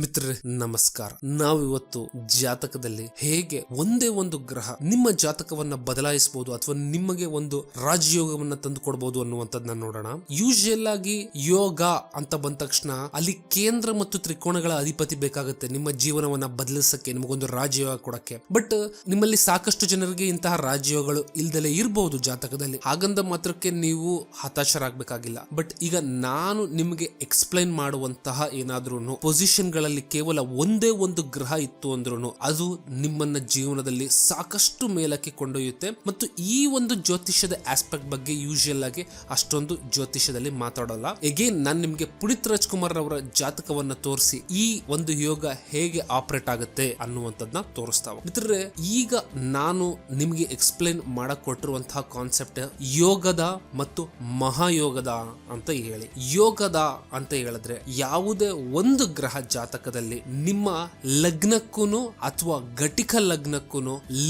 ಮಿತ್ರರೇ, ನಮಸ್ಕಾರ. ನಾವಿವತ್ತು ಜಾತಕದಲ್ಲಿ ಹೇಗೆ ಒಂದೇ ಒಂದು ಗ್ರಹ ನಿಮ್ಮ ಜಾತಕವನ್ನ ಬದಲಾಯಿಸಬಹುದು ಅಥವಾ ನಿಮಗೆ ಒಂದು ರಾಜಯೋಗವನ್ನ ತಂದು ಕೊಡಬಹುದು ಅನ್ನುವಂಥದ್ದನ್ನ ನೋಡೋಣ. ಯೂಶುವಲ್ ಆಗಿ ಯೋಗ ಅಂತ ಬಂದ ತಕ್ಷಣ ಅಲ್ಲಿ ಕೇಂದ್ರ ಮತ್ತು ತ್ರಿಕೋಣಗಳ ಅಧಿಪತಿ ಬೇಕಾಗುತ್ತೆ ನಿಮ್ಮ ಜೀವನವನ್ನ ಬದಲಿಸಕ್ಕೆ, ನಿಮಗೊಂದು ರಾಜಯೋಗ ಕೊಡಕ್ಕೆ. ಬಟ್ ನಿಮ್ಮಲ್ಲಿ ಸಾಕಷ್ಟು ಜನರಿಗೆ ಇಂತಹ ರಾಜಯೋಗಗಳು ಇಲ್ದಲೇ ಇರಬಹುದು ಜಾತಕದಲ್ಲಿ. ಹಾಗಂದ ಮಾತ್ರಕ್ಕೆ ನೀವು ಹತಾಶರಾಗಬೇಕಾಗಿಲ್ಲ. ಬಟ್ ಈಗ ನಾನು ನಿಮಗೆ ಎಕ್ಸ್ಪ್ಲೈನ್ ಮಾಡುವಂತಹ ಏನಾದ್ರೂ ಪೊಸಿಷನ್ ಗಳಲ್ಲಿ ಕೇವಲ ಒಂದೇ ಒಂದು ಗ್ರಹ ಇತ್ತು ಅಂದ್ರೂ ಅದು ನಿಮ್ಮನ್ನ ಜೀವನದಲ್ಲಿ ಸಾಕಷ್ಟು ಮೇಲಕ್ಕೆ ಕೊಂಡೊಯ್ಯುತ್ತೆ ಮತ್ತು ಈ ಒಂದು ಜ್ಯೋತಿಷ್ಯದ ಆಸ್ಪೆಕ್ಟ್ ಬಗ್ಗೆ ಯೂಶುವಲ್ ಆಗಿ ಅಷ್ಟೊಂದು ಜ್ಯೋತಿಷ್ಯದಲ್ಲಿ ಮಾತಾಡೋಲ್ಲ. ಎಗೇನ್ ನಾನು ನಿಮಗೆ ಪುನೀತ್ ರಾಜ್ಕುಮಾರ್ ಅವರ ಜಾತಕವನ್ನ ತೋರಿಸಿ ಈ ಒಂದು ಯೋಗ ಹೇಗೆ ಆಪರೇಟ್ ಆಗುತ್ತೆ ಅನ್ನುವಂಥದ್ದನ್ನ ತೋರಿಸ್ತಾವ ಮಿತ್ರರೇ, ಈಗ ನಾನು ನಿಮಗೆ ಎಕ್ಸ್ಪ್ಲೇನ್ ಮಾಡಕ್ ಕೊಟ್ಟಿರುವಂತಹ ಕಾನ್ಸೆಪ್ಟ್ ಯೋಗದ ಮತ್ತು ಮಹಾಯೋಗದ ಅಂತ ಹೇಳಿ. ಯೋಗದ ಅಂತ ಹೇಳಿದ್ರೆ ಯಾವುದೇ ಒಂದು ಗ್ರಹ ಜಾತಕದಲ್ಲಿ ನಿಮ್ಮ ಲಗ್ನಕ್ಕೂ ಅಥವಾ ಘಟಿಕ ಲಗ್ನಕ್ಕೂ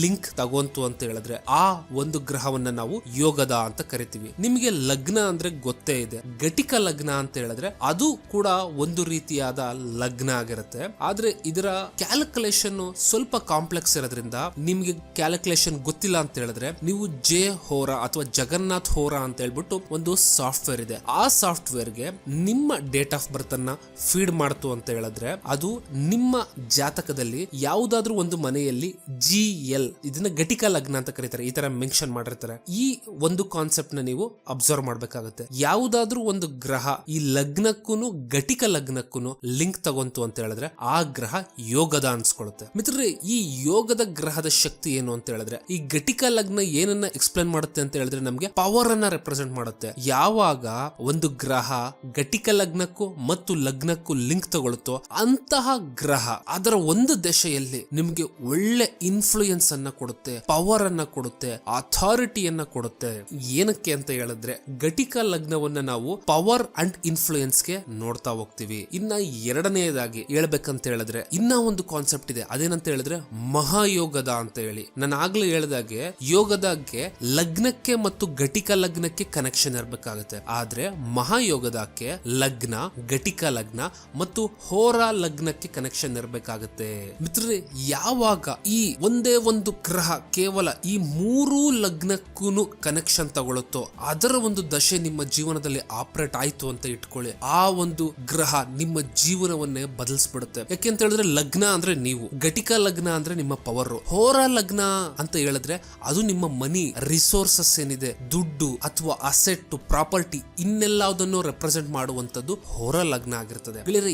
ಲಿಂಕ್ ತಗೊಂತು ಅಂತ ಹೇಳಿದ್ರೆ ಆ ಒಂದು ಗ್ರಹವನ್ನ ನಾವು ಯೋಗದ ಅಂತ ಕರಿತೀವಿ. ನಿಮಗೆ ಲಗ್ನ ಅಂದ್ರೆ ಗೊತ್ತೇ ಇದೆ. ಘಟಿಕ ಲಗ್ನ ಅಂತ ಹೇಳಿದ್ರೆ ಅದು ಕೂಡ ಒಂದು ರೀತಿಯಾದ ಲಗ್ನ ಆಗಿರುತ್ತೆ. ಆದ್ರೆ ಇದರ ಕ್ಯಾಲ್ಕುಲೇಷನ್ ಸ್ವಲ್ಪ ಕಾಂಪ್ಲೆಕ್ಸ್ ಇರೋದ್ರಿಂದ ನಿಮ್ಗೆ ಕ್ಯಾಲ್ಕುಲೇಷನ್ ಗೊತ್ತಿಲ್ಲ ಅಂತ ಹೇಳಿದ್ರೆ ನೀವು ಜೆ ಹೋರಾ ಅಥವಾ ಜಗನ್ನಾಥ್ ಹೋರಾ ಅಂತ ಹೇಳ್ಬಿಟ್ಟು ಒಂದು ಸಾಫ್ಟ್ವೇರ್ ಇದೆ. ಆ ಸಾಫ್ಟ್ವೇರ್ಗೆ ನಿಮ್ಮ ಡೇಟ್ ಆಫ್ ಬರ್ತ್ ಅನ್ನ ಫೀಡ್ ಮಾಡ್ತು ಅಂತ ಹೇಳಿದ್ರೆ ಅದು ನಿಮ್ಮ ಜಾತಕದಲ್ಲಿ ಯಾವುದಾದ್ರೂ ಒಂದು ಮನೆಯಲ್ಲಿ ಜಿ ಎಲ್ ಇದನ್ನ ಘಟಿಕ ಲಗ್ನ ಅಂತ ಕರೀತಾರೆ, ಈ ತರ ಮೆನ್ಷನ್ ಮಾಡಿರ್ತಾರೆ. ಈ ಒಂದು ಕಾನ್ಸೆಪ್ಟ್ನ ನೀವು ಅಬ್ಸರ್ವ್ ಮಾಡ್ಬೇಕಾಗುತ್ತೆ. ಯಾವುದಾದ್ರೂ ಒಂದು ಗ್ರಹ ಈ ಲಗ್ನಕ್ಕೂ ಘಟಿಕ ಲಗ್ನಕ್ಕೂ ಲಿಂಕ್ ತಗೊಂತು ಅಂತ ಹೇಳಿದ್ರೆ ಆ ಗ್ರಹ ಯೋಗದ ಅನ್ಸ್ಕೊಳ್ಳುತ್ತೆ ಮಿತ್ರರೇ, ಈ ಯೋಗದ ಗ್ರಹದ ಶಕ್ತಿ ಏನು ಅಂತ ಹೇಳಿದ್ರೆ, ಈ ಘಟಿಕ ಲಗ್ನ ಏನನ್ನ ಎಕ್ಸ್ಪ್ಲೇನ್ ಮಾಡುತ್ತೆ ಅಂತ ಹೇಳಿದ್ರೆ ನಮಗೆ ಪವರ್ ಅನ್ನ ರೆಪ್ರೆಸೆಂಟ್ ಮಾಡುತ್ತೆ. ಯಾವಾಗ ಒಂದು ಗ್ರಹ ಘಟಿಕ ಲಗ್ನಕ್ಕೂ ಮತ್ತು ಲಗ್ನಕ್ಕೂ ಲಿಂಕ್ ತಗೊಳುತ್ತೋ ಅಂತಹ ಗ್ರಹ ಅದರ ಒಂದು ದಶೆಯಲ್ಲಿ ನಿಮ್ಗೆ ಒಳ್ಳೆ ಇನ್ಫ್ಲೂಯೆನ್ಸ್ ಅನ್ನ ಕೊಡುತ್ತೆ ಪವರ್ ಅನ್ನ ಕೊಡುತ್ತೆ ಅಥಾರಿಟಿಯನ್ನ ಕೊಡುತ್ತೆ. ಏನಕ್ಕೆ ಅಂತ ಹೇಳಿದ್ರೆ ಘಟಿಕ ಲಗ್ನವನ್ನ ನಾವು ಪವರ್ ಅಂಡ್ ಇನ್ಫ್ಲೂಯೆನ್ಸ್ಗೆ ನೋಡ್ತಾ ಹೋಗ್ತೀವಿ. ಇನ್ನ ಎರಡನೆಯದಾಗಿ ಹೇಳ್ಬೇಕಂತ ಹೇಳಿದ್ರೆ ಇನ್ನ ಒಂದು ಕಾನ್ಸೆಪ್ಟ್ ಇದೆ. ಅದೇನಂತ ಹೇಳಿದ್ರೆ ಮಹಾಯೋಗದ ಅಂತ ಹೇಳಿ. ನಾನು ಆಗ್ಲೇ ಹೇಳಿದಾಗೆ ಯೋಗದಾಗೆ ಲಗ್ನಕ್ಕೆ ಮತ್ತು ಘಟಿಕ ಲಗ್ನಕ್ಕೆ ಕನೆಕ್ಷನ್ ಇರಬೇಕಾಗುತ್ತೆ. ಆದ್ರೆ ಮಹಾಯೋಗದಕ್ಕೆ ಲಗ್ನ, ಘಟಿಕ ಲಗ್ನ ಮತ್ತು ಹೋರ ಲಗ್ನಕ್ಕೆ ಕನೆಕ್ಷನ್ ಇರಬೇಕಾಗುತ್ತೆ. ಮಿತ್ರರೆ, ಯಾವಾಗ ಈ ಒಂದೇ ಒಂದು ಗ್ರಹ ಕೇವಲ ಈ ಮೂರು ಲಗ್ನಕ್ಕೂ ಕನೆಕ್ಷನ್ ತಗೊಳುತ್ತೋ, ಅದರ ಒಂದು ದಶೆ ನಿಮ್ಮ ಜೀವನದಲ್ಲಿ ಆಪರೇಟ್ ಆಯ್ತು ಅಂತ ಇಟ್ಕೊಳ್ಳಿ. ಆ ಒಂದು ಗ್ರಹ ನಿಮ್ಮ ಜೀವನವನ್ನೇ ಬದಲಿಸ್ಬಿಡುತ್ತೆ. ಯಾಕೆ ಅಂತ ಹೇಳಿದ್ರೆ ಲಗ್ನ ಅಂದ್ರೆ ನೀವು, ಘಟಿಕ ಲಗ್ನ ಅಂದ್ರೆ ನಿಮ್ಮ ಪವರ್ ಹೋರ ಲಗ್ನ ಅಂತ ಹೇಳಿದ್ರೆ ಅದು ನಿಮ್ಮ ಮನಿ ರಿಸೋರ್ಸಸ್ ಏನಿದೆ, ದುಡ್ಡು ಅಥವಾ ಅಸೆಟ್ ಪ್ರಾಪರ್ಟಿ ಇನ್ನೆಲ್ಲದನ್ನು ರೆಪ್ರೆಸೆಂಟ್ ಮಾಡುವಂತದ್ದು ಹೋರ ಲಗ್ನ ಆಗಿರ್ತದೆ. ಗೆಳೆಯರೆ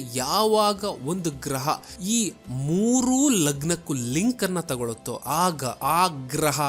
ಒಂದು ಗ್ರಹ ಈ ಮೂರು ಲಗ್ನಕ್ಕೂ ಲಿಂಕ್ ಅನ್ನ ತಗೊಳುತ್ತೋ, ಆಗ ಆ ಗ್ರಹ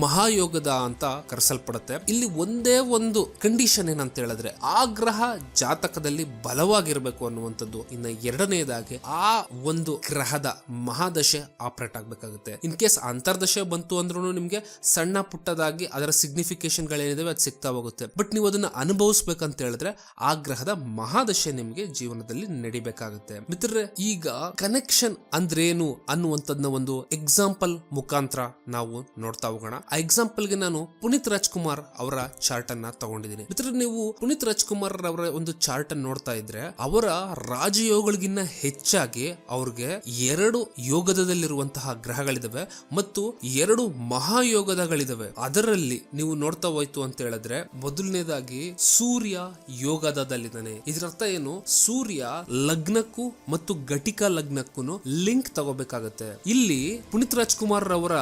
ಮಹಾಯೋಗದ ಅಂತ ಕರೆಸಲ್ಪಡುತ್ತೆ. ಇಲ್ಲಿ ಒಂದೇ ಒಂದು ಕಂಡೀಷನ್ ಏನಂತ ಹೇಳಿದ್ರೆ, ಆ ಗ್ರಹ ಜಾತಕದಲ್ಲಿ ಬಲವಾಗಿರ್ಬೇಕು ಅನ್ನುವಂಥದ್ದು. ಇನ್ನ ಎರಡನೇದಾಗಿ ಆ ಒಂದು ಗ್ರಹದ ಮಹಾದಶೆ ಆಪರೇಟ್ ಆಗ್ಬೇಕಾಗುತ್ತೆ. ಇನ್ ಕೇಸ್ ಅಂತರ್ದಶೆ ಬಂತು ಅಂದ್ರೂ ನಿಮಗೆ ಸಣ್ಣ ಪುಟ್ಟದಾಗಿ ಅದರ ಸಿಗ್ನಿಫಿಕೇಶನ್ ಗಳೇನಿದಾವೆ, ಅದು ಸಿಗ್ತಾ ಹೋಗುತ್ತೆ. ಬಟ್ ನೀವು ಅದನ್ನ ಅನುಭವಿಸ್ಬೇಕಂತ ಹೇಳಿದ್ರೆ, ಆ ಗ್ರಹದ ಮಹಾದಶೆ ನಿಮ್ಗೆ ಜೀವನದಲ್ಲಿ ನಡಿಬೇಕಾಗುತ್ತೆ. ಮಿತ್ರರೇ ಈಗ ಕನೆಕ್ಷನ್ ಅಂದ್ರೇನು ಅನ್ನುವಂಥದ್ನ ಒಂದು ಎಕ್ಸಾಂಪಲ್ ಮುಖಾಂತರ ನಾವು ನೋಡ್ತಾ ಹೋಗೋಣ. ಆ ಎಕ್ಸಾಂಪಲ್ಗೆ ನಾನು ಪುನೀತ್ ರಾಜ್ಕುಮಾರ್ ಅವರ ಚಾರ್ಟ್ ಅನ್ನ ತಗೊಂಡಿದ್ದೀನಿ. ಮಿತ್ರ ನೀವು ಪುನೀತ್ ರಾಜ್ಕುಮಾರ್ ಅವರ ಒಂದು ಚಾರ್ಟ್ ಅನ್ನು ನೋಡ್ತಾ ಇದ್ರೆ, ಅವರ ರಾಜಯೋಗಗಳಿಗಿನ್ನ ಹೆಚ್ಚಾಗಿ ಅವ್ರಿಗೆ ಎರಡು ಯೋಗದಲ್ಲಿರುವಂತಹ ಗ್ರಹಗಳಿದಾವೆ ಮತ್ತು ಎರಡು ಮಹಾಯೋಗದಗಳಿದಾವೆ. ಅದರಲ್ಲಿ ನೀವು ನೋಡ್ತಾ ಹೋಯ್ತು ಅಂತ ಹೇಳಿದ್ರೆ, ಮೊದಲನೇದಾಗಿ ಸೂರ್ಯ ಯೋಗದಲ್ಲಿದ್ದಾನೆ. ಇದರರ್ಥ ಏನು? ಸೂರ್ಯ ಲಗ್ನಕ್ಕೂ ಮತ್ತು ಘಟಿಕ ಲಗ್ನಕ್ಕೂ ಲಿಂಕ್ ತಗೋಬೇಕಾಗತ್ತೆ. ಇಲ್ಲಿ ಪುನೀತ್ ರಾಜ್ಕುಮಾರ್ ಅವರ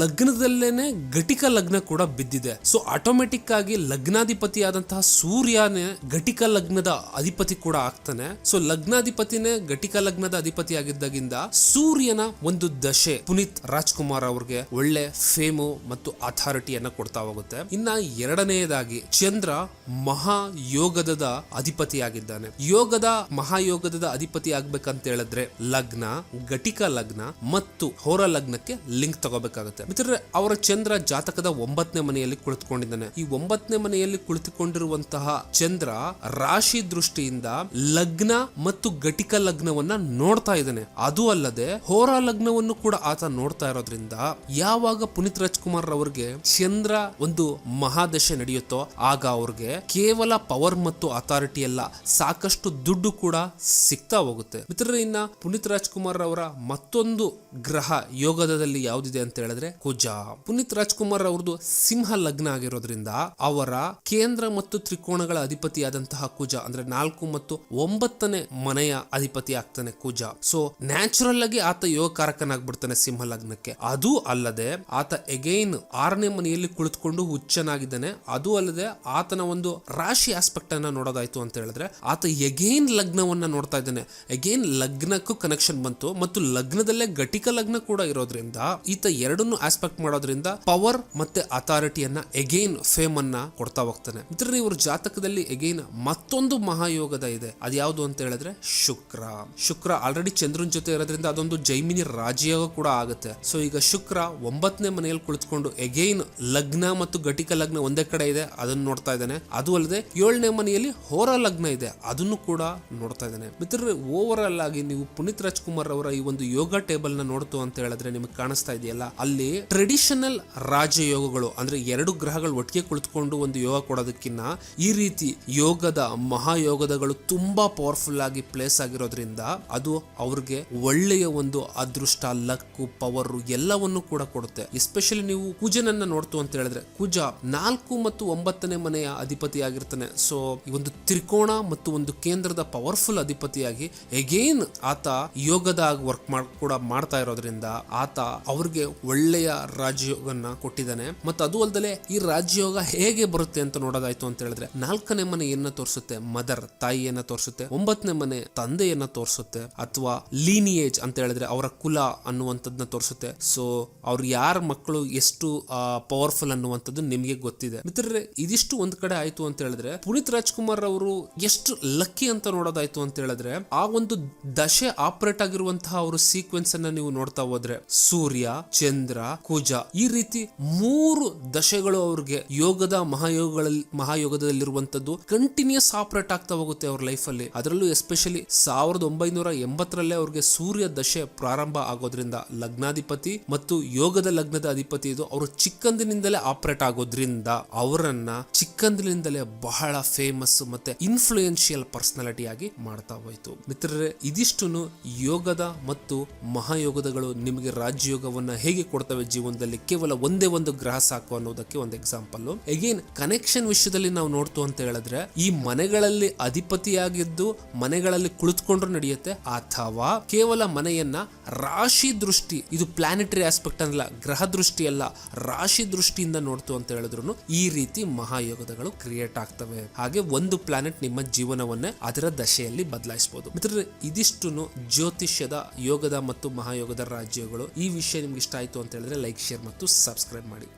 ಲಗ್ನದಲ್ಲೇನೆ ಘಟಿಕ ಲಗ್ನ ಕೂಡ ಬಿದ್ದಿದೆ. ಸೊ ಆಟೋಮೆಟಿಕ್ ಆಗಿ ಲಗ್ನಾಧಿಪತಿ ಆದಂತಹ ಸೂರ್ಯನೇ ಘಟಿಕ ಲಗ್ನದ ಅಧಿಪತಿ ಕೂಡ ಆಗ್ತಾನೆ. ಸೊ ಲಗ್ನಾಧಿಪತಿನೇ ಘಟಿಕ ಲಗ್ನದ ಅಧಿಪತಿ ಆಗಿದ್ದಾಗಿಂದ ಸೂರ್ಯನ ಒಂದು ದಶೆ ಪುನೀತ್ ರಾಜ್ಕುಮಾರ್ ಅವ್ರಿಗೆ ಒಳ್ಳೆ ಫೇಮು ಮತ್ತು ಅಥಾರಿಟಿಯನ್ನ ಕೊಡ್ತಾ ಹೋಗುತ್ತೆ. ಇನ್ನ ಎರಡನೆಯದಾಗಿ ಚಂದ್ರ ಮಹಾಯೋಗದ ಅಧಿಪತಿ ಆಗಿದ್ದಾನೆ ಯೋಗದ ಮಹಾಯೋಗದ ಅಧಿಪತಿ ಆಗ್ಬೇಕಂತ ಹೇಳಿದ್ರೆ ಲಗ್ನ, ಘಟಿಕ ಲಗ್ನ ಮತ್ತು ಹೋರ ಲಗ್ನಕ್ಕೆ ಲಿಂಕ್ ತಗೋಬೇಕಾಗುತ್ತೆ. ಮಿತ್ರರೆ, ಅವರ ಚಂದ್ರ ಜಾತಕದ ಒಂಬತ್ತನೇ ಮನೆಯಲ್ಲಿ ಕುಳಿತುಕೊಂಡಿದ್ದಾನೆ. ಈ ಒಂಬತ್ತನೇ ಮನೆಯಲ್ಲಿ ಕುಳಿತುಕೊಂಡಿರುವಂತಹ ಚಂದ್ರ ರಾಶಿ ದೃಷ್ಟಿಯಿಂದ ಲಗ್ನ ಮತ್ತು ಘಟಿಕ ಲಗ್ನವನ್ನ ನೋಡ್ತಾ ಇದ್ದಾನೆ. ಅದು ಅಲ್ಲದೆ ಹೋರ ಲಗ್ನವನ್ನು ಕೂಡ ಆತ ನೋಡ್ತಾ ಇರೋದ್ರಿಂದ ಯಾವಾಗ ಪುನೀತ್ ರಾಜ್ಕುಮಾರ್ ಅವರಿಗೆ ಚಂದ್ರ ಒಂದು ಮಹಾದಶೆ ನಡೆಯುತ್ತೋ ಆಗ ಅವ್ರಿಗೆ ಕೇವಲ ಪವರ್ ಮತ್ತು ಅಥಾರಿಟಿ ಅಲ್ಲ ಸಾಕಷ್ಟು ದುಡ್ಡು ಕೂಡ ಸಿಗ್ತಾ ಹೋಗುತ್ತೆ. ಮಿತ್ರರೇ, ಇನ್ನ ಪುನೀತ್ ರಾಜ್ಕುಮಾರ್ ಅವರ ಮತ್ತೊಂದು ಗ್ರಹ ಯೋಗದಲ್ಲಿ ಯಾವ್ದಿದೆ ಅಂತ ಹೇಳಿದ್ರೆ ಕುಜ. ಪುನೀತ್ ರಾಜ್ಕುಮಾರ್ ಅವ್ರದ್ದು ಸಿಂಹ ಲಗ್ನ ಆಗಿರೋದ್ರಿಂದ ಅವರ ಕೇಂದ್ರ ಮತ್ತು ತ್ರಿಕೋಣಗಳ ಅಧಿಪತಿಯಾದಂತಹ ಕುಜ, ಅಂದ್ರೆ ನಾಲ್ಕು ಮತ್ತು ಒಂಬತ್ತನೇ ಮನೆಯ ಅಧಿಪತಿ ಆಗ್ತಾನೆ ಕುಜ. ಸೊ ನ್ಯಾಚುರಲ್ ಆಗಿ ಆತ ಯೋಗಕಾರಕನಾಗ್ಬಿಡ್ತಾನೆ ಸಿಂಹ ಲಗ್ನಕ್ಕೆ. ಅದು ಅಲ್ಲದೆ ಆತ ಎಗೈನ್ ಆರನೇ ಮನೆಯಲ್ಲಿ ಕುಳಿತುಕೊಂಡು ಹುಚ್ಚನಾಗಿದ್ದಾನೆ. ಅದು ಅಲ್ಲದೆ ಆತನ ಒಂದು ರಾಶಿ ಆಸ್ಪೆಕ್ಟ್ ಅನ್ನ ನೋಡೋದಾಯ್ತು ಅಂತ ಹೇಳಿದ್ರೆ ಆತ ಎಗೈನ್ ಲಗ್ನವನ್ನ ನೋಡ್ತಾ ಇದ್ದಾನೆ. ಎಗೈನ್ ಲಗ್ನಕ್ಕೂ ಕನೆಕ್ಷನ್ ಬಂತು ಮತ್ತು ಲಗ್ನದಲ್ಲೇ ಘಟಿಕ ಲಗ್ನ ಕೂಡ ಇರೋದ್ರಿಂದ ಈತ ಎರಡನ್ನು ಆಸ್ಪೆಕ್ಟ್ ಮಾಡೋದ್ರಿಂದ ಪವರ್ ಮತ್ತೆ ಅಥಾರಿಟಿಯನ್ನ ಎಗೈನ್ ಫೇಮ್ ಅನ್ನ ಕೊಡ್ತಾ ಹೋಗ್ತಾನೆ. ಮಿತ್ರರು ಇವ್ರ ಜಾತಕದಲ್ಲಿ ಎಗೈನ್ ಮತ್ತೊಂದು ಮಹಾಯೋಗದ ಇದೆ. ಅದ್ಯಾವುದು ಅಂತ ಹೇಳಿದ್ರೆ ಶುಕ್ರ. ಶುಕ್ರ ಆಲ್ರೆಡಿ ಚಂದ್ರನ್ ಜೊತೆ ಇರೋದ್ರಿಂದ ಅದೊಂದು ಜೈಮಿನಿ ರಾಜಯೋಗ ಕೂಡ ಆಗುತ್ತೆ. ಸೊ ಈಗ ಶುಕ್ರ ಒಂಬತ್ತನೇ ಮನೆಯಲ್ಲಿ ಕುಳಿತುಕೊಂಡು ಎಗೈನ್ ಲಗ್ನ ಮತ್ತು ಘಟಿಕ ಲಗ್ನ ಒಂದೇ ಕಡೆ ಇದೆ, ಅದನ್ನು ನೋಡ್ತಾ ಇದ್ದಾನೆ. ಅದು ಅಲ್ಲದೆ ಏಳನೇ ಮನೆಯಲ್ಲಿ ಹೋರ ಲಗ್ನ ಇದೆ, ಅದನ್ನು ಕೂಡ ನೋಡ್ತಾ ಇದ್ದಾನೆ. ಮಿತ್ರರು ಓವರ್ ಆಲ್ ಆಗಿ ನೀವು ಪುನೀತ್ ರಾಜ್ಕುಮಾರ್ ಅವರ ಈ ಒಂದು ಯೋಗ ಟೇಬಲ್ನ ನೋಡ್ತು ಅಂತ ಹೇಳಿದ್ರೆ ನಿಮಗೆ ಕಾಣಿಸ್ತಾ ಇದೆಯಲ್ಲ? ಅಲ್ಲಿ ಟ್ರೆಡಿಷನಲ್ ರಾಜಯೋಗಗಳು ಅಂದ್ರೆ ಎರಡು ಗ್ರಹಗಳು ಒಟ್ಟಿಗೆ ಕುಳಿತುಕೊಂಡು ಒಂದು ಯೋಗ ಕೊಡೋದಕ್ಕಿಂತ ಈ ರೀತಿ ಯೋಗದ ಮಹಾಯೋಗದಗಳು ತುಂಬಾ ಪವರ್ಫುಲ್ ಆಗಿ ಪ್ಲೇಸ್ ಆಗಿರೋದ್ರಿಂದ ಅದು ಅವ್ರಿಗೆ ಒಳ್ಳೆಯ ಒಂದು ಅದೃಷ್ಟ, ಲಕ್ಕು ಪವರ್ ಎಲ್ಲವನ್ನು ಕೂಡ ಕೊಡುತ್ತೆ. ಎಸ್ಪೆಷಲಿ ನೀವು ಕುಜನನ್ನ ನೋಡ್ತು ಅಂತ ಹೇಳಿದ್ರೆ ಕುಜ ನಾಲ್ಕು ಮತ್ತು ಒಂಬತ್ತನೇ ಮನೆಯ ಅಧಿಪತಿ ಆಗಿರ್ತಾನೆ. ಸೊ ಈ ಒಂದು ತ್ರಿಕೋಣ ಮತ್ತು ಒಂದು ಕೇಂದ್ರದ ಪವರ್ಫುಲ್ ಅಧಿಪತಿಯಾಗಿ ಎಗೇನ್ ಆತ ಯೋಗದ ವರ್ಕ್ ಮಾಡ್, ಕೂಡ ಮಾಡ್ತಾ ಇರೋದ್ರಿಂದ ಆತ ಅವ್ರಿಗೆ ಒಳ್ಳೆಯ ರಾಜ್ಯೋಗನ್ನ ಕೊಟ್ಟಿದ್ದಾನೆ. ಮತ್ತು ಅದು ಅಲ್ಲದೆ ಈ ರಾಜಯೋಗ ಹೇಗೆ ಬರುತ್ತೆ ಅಂತ ನೋಡೋದಾಯ್ತು ಅಂತ ಹೇಳಿದ್ರೆ, ನಾಲ್ಕನೇ ಮನೆ ಏನ ತೋರಿಸುತ್ತೆ? ಮದರ್ ತಾಯಿಯನ್ನ ತೋರಿಸುತ್ತೆ? ಒಂಬತ್ತನೇ ಮನೆ ತಂದೆಯನ್ನ ತೋರಿಸುತ್ತೆ? ಅಥವಾ ಲೀನಿಯೇಜ್ ಅಂತ ಹೇಳಿದ್ರೆ ಅವರ ಕುಲ ಅನ್ನುವಂಥದ್ದನ್ನ ತೋರಿಸುತ್ತೆ. ಸೊ ಅವ್ರು ಯಾರ ಮಕ್ಕಳು ಎಷ್ಟು ಪವರ್ಫುಲ್ ಅನ್ನುವಂಥದ್ದು ನಿಮಗೆ ಗೊತ್ತಿದೆ. ಮಿತ್ರರೇ, ಇದಿಷ್ಟು ಒಂದ್ ಕಡೆ ಆಯ್ತು ಅಂತ ಹೇಳಿದ್ರೆ, ಪುನೀತ್ ರಾಜ್ಕುಮಾರ್ ಅವರು ಎಷ್ಟು ಲಕ್ಕಿ ಅಂತ ನೋಡೋದಾಯ್ತು ಅಂತ ಹೇಳಿದ್ರೆ, ಆ ಒಂದು ದಶೆ ಆಪರೇಟ್ ಆಗಿರುವಂತಹ ಅವರು ಸೀಕ್ವೆನ್ಸ್ ಅನ್ನ ನೀವು ನೋಡ್ತಾ ಹೋದ್ರೆ, ಸೂರ್ಯ, ಚಂದ್ರ, ಕುಜ, ಈ ರೀತಿ ಮೂರು ದಶೆಗಳು ಅವ್ರಿಗೆ ಯೋಗದ ಮಹಾಯೋಗಗಳಲ್ಲಿ ಮಹಾಯೋಗದಲ್ಲಿರುವಂತದ್ದು ಕಂಟಿನ್ಯೂಸ್ ಆಪರೇಟ್ ಆಗ್ತಾ ಹೋಗುತ್ತೆ ಅವ್ರ ಲೈಫ್ ಅಲ್ಲಿ. ಅದರಲ್ಲೂ ಎಸ್ಪೆಷಲಿ ಸಾವಿರದ ಒಂಬೈನೂರ ಎಂಬತ್ತರಲ್ಲೇ ಅವ್ರಿಗೆ ಸೂರ್ಯ ದಶೆ ಪ್ರಾರಂಭ ಆಗೋದ್ರಿಂದ ಲಗ್ನಾಧಿಪತಿ ಮತ್ತು ಯೋಗದ ಲಗ್ನದ ಅಧಿಪತಿ ಇದು ಅವರು ಚಿಕ್ಕಂದಿನಿಂದಲೇ ಆಪರೇಟ್ ಆಗೋದ್ರಿಂದ ಅವರನ್ನ ಚಿಕ್ಕಂದಿನಿಂದಲೇ ಬಹಳ ಫೇಮಸ್ ಮತ್ತೆ ಇನ್ಫ್ಲೂಯೆನ್ಶಿಯಲ್ ಪರ್ಸನಾಲಿಟಿ ಆಗಿ ಮಾಡ್ತಾ ಹೋಯ್ತು. ಮಿತ್ರರೇ ಇದಿಷ್ಟು ಯೋಗದ ಮತ್ತು ಮಹಾಯೋಗದಗಳು ನಿಮಗೆ ರಾಜಯೋಗವನ್ನ ಹೇಗೆ ಕೊಡ್ತವೆ ಜೀವನದಲ್ಲಿ ಕೇವಲ ಒಂದೇ ಒಂದು ಗ್ರಹ ಸಾಕು ಅನ್ನೋದಕ್ಕೆ ಒಂದು ಎಕ್ಸಾಂಪಲ್ ಎಗೇನ್ ಕನೆಕ್ಷನ್ ವಿಷಯದಲ್ಲಿ ನಾವು ನೋಡ್ತು ಅಂತ ಹೇಳಿದ್ರೆ, ಈ ಮನೆಗಳಲ್ಲಿ ಅಧಿಪತಿಯಾಗಿದ್ದು ಮನೆಗಳಲ್ಲಿ ಕುಳಿತುಕೊಂಡ್ರು ನಡೆಯುತ್ತೆ. ಅಥವಾ ಕೇವಲ ಮನೆಯನ್ನ ರಾಶಿ ದೃಷ್ಟಿ, ಇದು ಪ್ಲಾನೆಟರಿ ಆಸ್ಪೆಕ್ಟ್ ಅಲ್ಲ ಗ್ರಹ ದೃಷ್ಟಿ ಅಲ್ಲ, ರಾಶಿ ದೃಷ್ಟಿಯಿಂದ ನೋಡ್ತು ಅಂತ ಹೇಳಿದ್ರು ಈ ರೀತಿ ಮಹಾಯೋಗದಗಳು ಕ್ರಿಯೇಟ್ ಆಗ್ತವೆ. ಹಾಗೆ ಒಂದು ಪ್ಲಾನೆಟ್ ನಿಮ್ಮ ಜೀವನವನ್ನೇ ಅದರ ದಶೆಯಲ್ಲಿ ಬದಲಾಯಿಸಬಹುದು ಮಿತ್ರರೇ ಇದಿಷ್ಟು ಜ್ಯೋತಿಷ್ಯದ ಯೋಗದ ಮತ್ತು ಮಹಾಯೋಗದ ರಾಜ್ಯಗಳು. ಈ ವಿಷಯ ನಿಮ್ಗೆ ಇಷ್ಟ ಆಯಿತು ಅಂತ ಹೇಳಿದ್ರೆ ಲೈಕ್, ಶೇರ್ ಮತ್ತು ಸಬ್ಸ್ಕ್ರೈಬ್ ಮಾಡಿ.